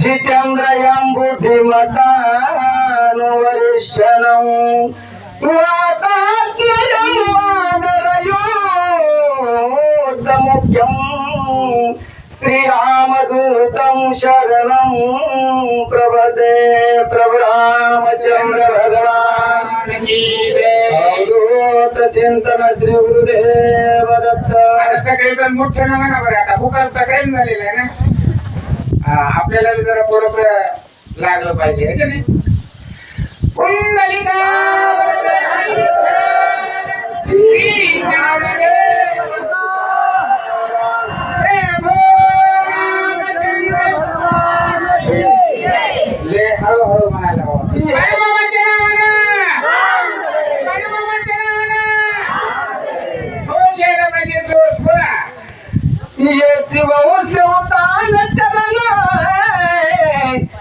जितेन्द्रयं बुद्धिमतां वरिष्ठनं वातात्मजं वानरयोद्धमुख्यं श्रीरामदूतं शरणं प्रपदे प्रभु रामचन्द्र भगवान् अवधूत चिंतन श्री गुरुदेव दत्त. आता सगळेजण मोठं ना म्हणा बरं आता भूकालचा टाइम झालेला आहे ना. हा, आपल्याला बी जरा थोडस लागलं पाहिजे है की नाही? कुंडलिका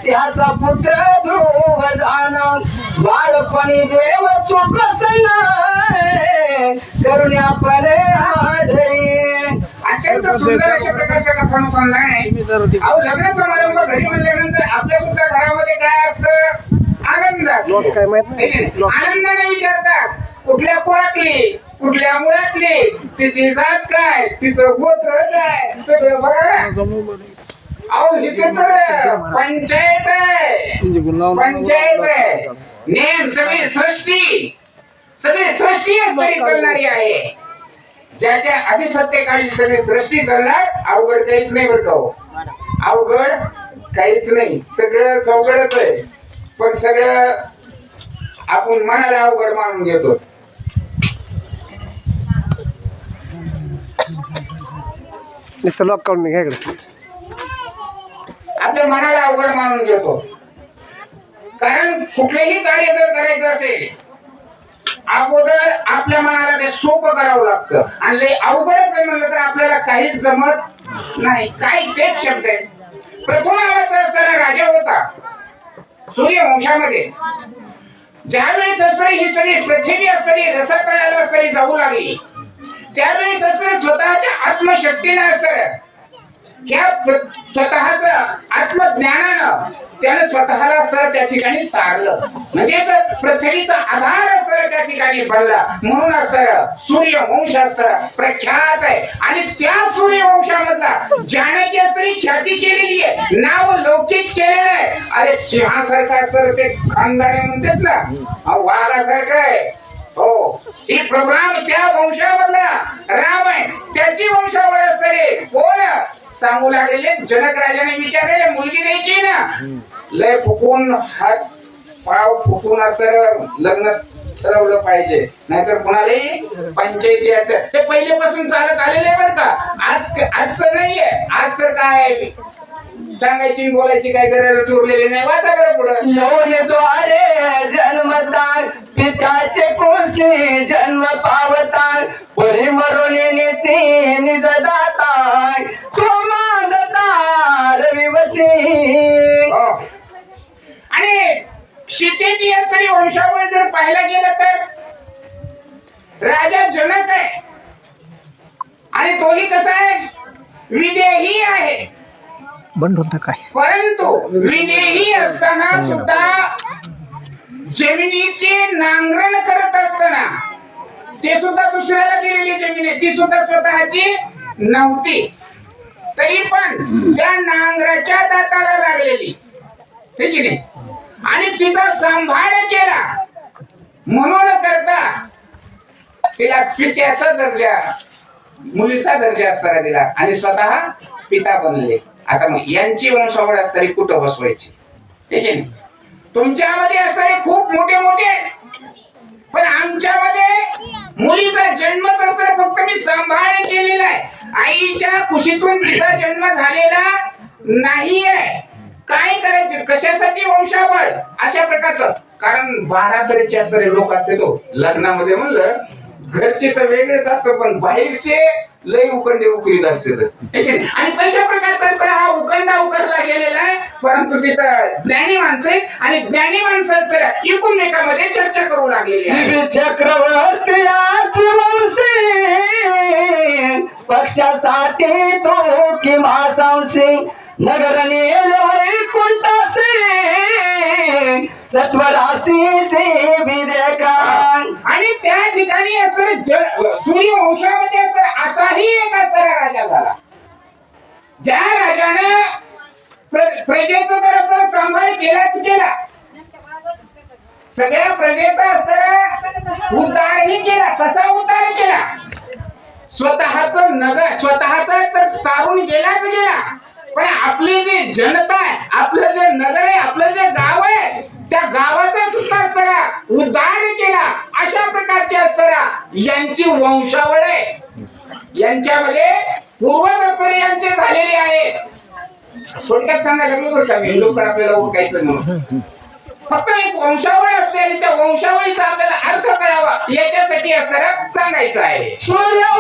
त्याचा पुत्र ध्रुव जाण बालपणी देव करुण्यापणे आढळी अत्यंत सुंदर अशा प्रकारचा अहो लग्न समारंभ घरी म्हणल्यानंतर आपल्या सुद्धा घरामध्ये काय असतं? आनंद? आनंदाने विचारतात कुठल्या कुळातली कुठल्या मुळातली तिची जात काय तिचं गोत्र काय सगळं बघा ना अहो पंचायत आहे. पंचायत आहे. नेम सगळी सृष्टी. सगळी सृष्टी चालणारी आहे. ज्याच्या अधिसत्तेखाली सगळी सृष्टी चालणार अवघड काहीच नाही बरं का हो. अवघड काहीच नाही. सगळं सवघडच आहे. पण सगळं आपण मनाला अवघड मानून घेतो. लॉक काढून घ्या आपल्या मनाला अवघड मानून घेतो. कारण कुठलेही कार्य जर करायचं असेल अगोदर आपल्या मनाला ते सोपं करावं लागतं. आणि लय अवघडच म्हणलं तर आपल्याला काहीच जमत नाही. काय तेच शब्द आहेत. प्रथम असताना राजा होता. सूर्यवंशामध्येच. ज्यावेळेस असताना ही सगळी पृथ्वी असताना रसातळाला असताना जाऊ लागली त्यावेळेस असताना स्वतःच्या आत्मशक्तीने असतं या स्वतःच आत्मज्ञानानं त्यानं स्वतःला असताना त्या ठिकाणी तारलं म्हणजेच पृथ्वीचा आधार असताना त्या ठिकाणी बनला म्हणून असताना सूर्यवंश असतं प्रख्यात आहे. आणि त्या सूर्यवंशामधला ज्याने की असतरी ख्याती केलेली आहे. नाव लौकिक केलेलं आहे. अरे सिंहासारखं असतं ते. खानदाने म्हणतात ना. वाघासारखं आहे. हो. ही प्रभुराम त्या वंशामधला. राम आहे. त्याची वंशावळ असणारे. कोण? सांगू लागलेले जनक राजाने विचारलेले मुलगी द्यायची ना? लय फुकून हात पाव फुकून असतं लग्न ठरवलं पाहिजे. नाहीतर कुणालाही पंचायती असते. ते पहिलेपासून चालत आलेले बरं का. आज आजचं नाहीये. आज तर काय सांगायची बोलायची काय गरज उरलेली नाही. वाचा बरं पुढं. द्वारे जन्मतार पित्याचे कोशी जन्म पावतार परी मरून नीती निज दातार तो मानतार विवसी हो. आणि सीतेची असणारी वंशावळ जर पाहायला गेलं तर राजा जनक आहे. आणि तोही कसा आहे? विदेही आहे. बंद होता काय? परंतु विदेही असताना सुद्धा जमिनीचे नांगरण करत असताना ते सुद्धा दुसऱ्याला दिलेली जमीन आहे. ती सुद्धा स्वतःची नव्हती. तरी पण त्या नांगराच्या दाताला लागलेली. हे की नाही? आणि तिचा सांभाळ केला. म्हणून करता तिला पित्याचा दर्जा मुलीचा दर्जा असताना दिला आणि स्वतः पिता बनले. आता मग यांची वंशावळ असणारी कुठं बसवायची? ठीक आहे? ना? तुमच्यामध्ये असणारे खूप मोठे मोठे पण आमच्यामध्ये मुलीचा जन्मच असताना फक्त मी सांभाळ केलेला आहे. आईच्या कुशीतून तिचा जन्म झालेला नाहीये. काय करायचे? कशासाठी वंशावळ? अशा प्रकारचं. कारण बारा तऱ्हेचे असणारे लोक असते तो हो. लग्नामध्ये म्हणलं घरचेच वेगळेच असतं पण बाहेरचे लय उकंडे उकरीत असते आणि तशा प्रकारचा असतं हा उकंडा उकरला गेलेला आहे परंतु तिथं ज्ञानी माणसं आणि ज्ञानी माणसं असतं एकमेकामध्ये चर्चा करू लागलेली चक्रवर्ती पक्षासाठी तो कि संशी नगर वैकुंठासी सत्वराशी से विवेकान आणि त्या ठिकाणी असतं सूर्य वंशामध्ये असाही एक असणारा राजा झाला. ज्या राजानं प्रजेचा प्रजेचं तर असतं सांभाळ केलाच केला. सगळ्या प्रजेचा असताना उद्धारही केला कसा उद्धार केला. स्वतःच नगर स्वतःचा तर तारून गेलाच गेला. पण आपली जी जनता आहे आपलं जे नगर आहे आपलं जे गाव आहे त्या गावाचा उद्धार केला. अशा प्रकारचे असताना यांची वंशावळ आहे. यांच्यामध्ये पूर्वज असणारे यांचे झालेले आहे. थोडक्यात सांगायला मी बरं का? मी लोक आपल्याला ओळखायचं म्हणून. फक्त एक वंशावळ असते आणि त्या वंशावळीचा आपल्याला अर्थ कळावा याच्यासाठी असताना सांगायचं आहे.